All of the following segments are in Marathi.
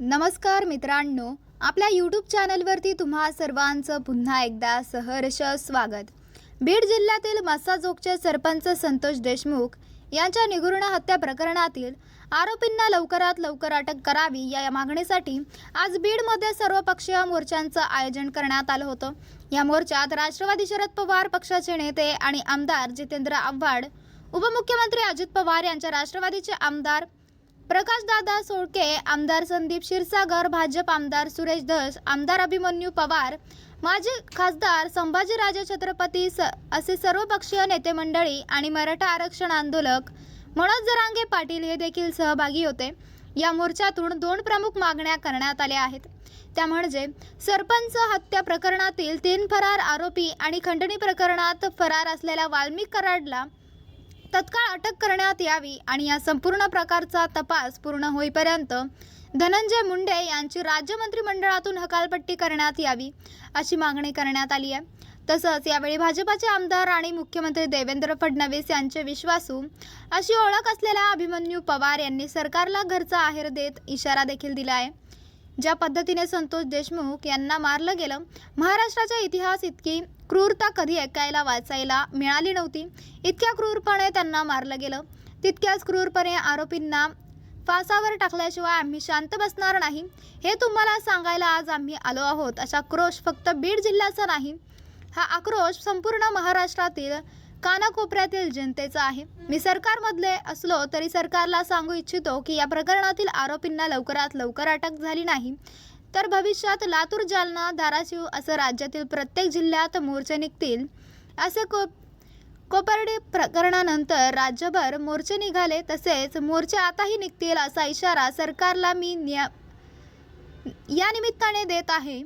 नमस्कार मित्रांनो आपल्या यूट्यूब चॅनलवरती तुम्हा सर्वांचं पुन्हा एकदा सहर्ष स्वागत. बीड जिल्ह्यातील मसाजोगचे सरपंच संतोष देशमुख यांच्या निगुर्ण हत्या प्रकरणातील आरोपींना लवकरात लवकर अटक करावी या मागणीसाठी आज बीडमध्ये सर्वपक्षीय मोर्चांचं आयोजन करण्यात आलं होतं. या मोर्चात राष्ट्रवादी शरद पवार पक्षाचे नेते आणि आमदार जितेंद्र आव्हाड उपमुख्यमंत्री अजित पवार यांच्या राष्ट्रवादीचे आमदार प्रकाशदादा सोळके आमदार संदीप क्षीरसागर भाजप आमदार सुरेश धस आमदार अभिमन्यू पवार माजी खासदार संभाजीराजे छत्रपती स असे सर्वपक्षीय नेते मंडळी आणि मराठा आरक्षण आंदोलक मनोज जरांगे पाटील हे देखील सहभागी होते. या मोर्चातून दोन प्रमुख मागण्या करण्यात आल्या आहेत. त्या म्हणजे सरपंच हत्या प्रकरणातील तीन फरार आरोपी आणि खंडणी प्रकरणात फरार असलेल्या वाल्मिक कराडला तत्काळ अटक करण्यात यावी आणि या संपूर्ण प्रकारचा तपास पूर्ण होईपर्यंत धनंजय मुंडे यांची राज्य मंत्रिमंडळातून हकालपट्टी करण्यात यावी अशी मागणी करण्यात आली आहे. तसंच यावेळी भाजपाचे आमदार आणि मुख्यमंत्री देवेंद्र फडणवीस यांचे विश्वासू अशी ओळख असलेल्या अभिमन्यू पवार यांनी सरकारला घरचा आहेर देत इशारा देखील दिला आहे. ज्या पद्धतीने संतोष देशमुख यांना मारलं गेलं महाराष्ट्राचा इतिहास इतकी क्रूरता कधी ऐकायला वाचायला मिळाली नव्हती. इतक्या क्रूरपणे त्यांना मारलं गेलं. तितक्याच क्रूरपणे आरोपींना फासावर टाकल्याशिवाय आम्ही शांत बसणार नाही. हे तुम्हाला सांगायला आज आम्ही आलो आहोत. असा क्रोश फक्त बीड जिल्ह्याचा नाही. हा आक्रोश संपूर्ण महाराष्ट्रातील कानाकोपऱ्यातील जनतेचा आहे. मी सरकारमधले असलो तरी सरकारला सांगू इच्छितो की या प्रकरणातील आरोपींना लवकरात लवकर अटक झाली नाही. तर भविष्यात लातूर जालना धाराशिव असं राज्यातील प्रत्येक जिल्ह्यात मोर्चे निघतील. असे को कोपर्डे प्रकरणानंतर राज्यभर मोर्चे निघाले तसेच मोर्चे आताही निघतील असा इशारा सरकारला मी न्या या निमित्ताने देत आहे.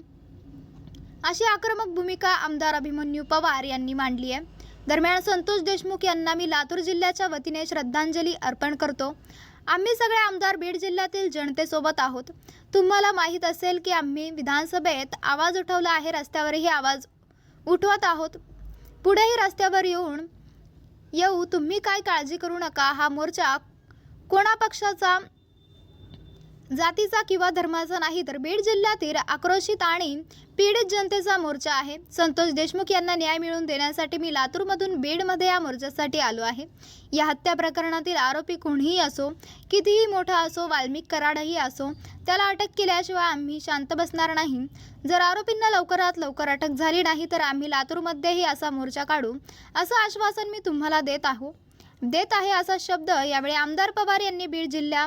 अशी आक्रमक भूमिका आमदार अभिमन्यू पवार यांनी मांडली आहे. दरम्यान संतोष देशमुख यांना मी लातूर जिल्ह्याच्या वतीने श्रद्धांजली अर्पण करतो. आम्ही सगळे आमदार बीड जिल्ह्यातील जनतेसोबत आहोत. तुम्हाला माहीत असेल की आम्ही विधानसभेत आवाज उठवला आहे रस्त्यावरही आवाज उठवत आहोत. पुढेही रस्त्यावर येऊन येऊ तुम्ही काय काळजी करू नका हा मोर्चा कोणा पक्षाचा जातीचा किंवा धर्माचा नाही तर बीड जिल्ह्यातील आक्रोशित आणि पीडित जनतेचा मोर्चा आहे. संतोष देशमुख यांना न्याय मिळवून देण्यासाठी मी लातूरमधून बीडमध्ये या मोर्चासाठी आलो आहे. या हत्या प्रकरणातील आरोपी कोणीही असो कितीही मोठा असो वाल्मिक कराडही असो त्याला अटक केल्याशिवाय आम्ही शांत बसणार नाही. जर आरोपींना लवकरात लवकर अटक झाली नाही तर आम्ही लातूरमध्येही असा मोर्चा काढू असं आश्वासन मी तुम्हाला देत आहो. देत आहे असा शब्द यावेळी आमदार पवार यांनी बीड जिल्ह्या